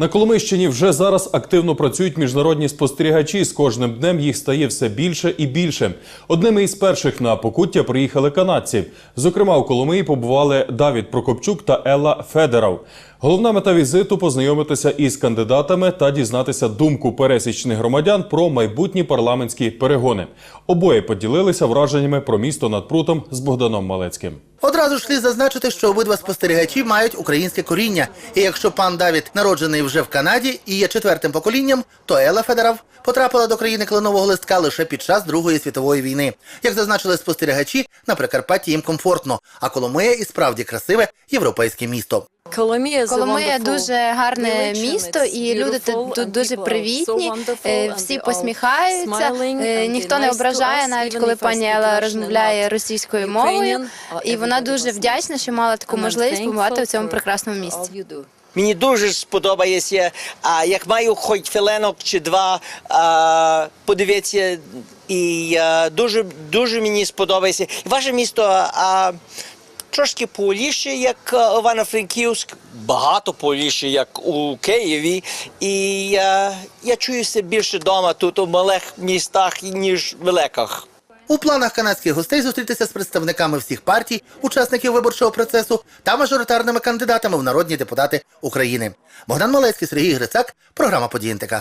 На Коломийщині вже зараз активно працюють міжнародні спостерігачі. З кожним днем їх стає все більше і більше. Одними із перших на покуття приїхали канадці. Зокрема, у Коломиї побували Давід Прокопчук та Елла Федеров. Головна мета візиту познайомитися із кандидатами та дізнатися думку пересічних громадян про майбутні парламентські перегони. Обоє поділилися враженнями про місто над прутом з Богданом Малецьким. Одразу ж зазначити, що обидва спостерігачі мають українське коріння. І якщо пан Давід народжений вже в Канаді і є четвертим поколінням, то Ела Федеров потрапила до країни кленового листка лише під час Другої світової війни. Як зазначили спостерігачі, на Прикарпатті їм комфортно, а Коломия і справді красиве європейське місто. Коломия Коломия дуже гарне місто, і люди тут, тут дуже привітні. е, Всі посміхаються. е, Ніхто не ображає, навіть коли пані Ела розмовляє російською мовою. І вона дуже вдячна, що мала таку можливість побувати у цьому прекрасному місці. Мені дуже сподобається, а як маю хоч філенок чи два, а, подивіться, і а, дуже, дуже мені сподобається. І Ваше місто а, трошки поволіше, як Івано-Франківськ, багато поволіше, як у Києві. І а, я чуюся більше вдома тут у малих містах, ніж в великих. У планах канадських гостей зустрітися з представниками всіх партій, учасників виборчого процесу та мажоритарними кандидатами в народні депутати України. Богдан Малецький, Сергій Грицак, програма «Події НТК».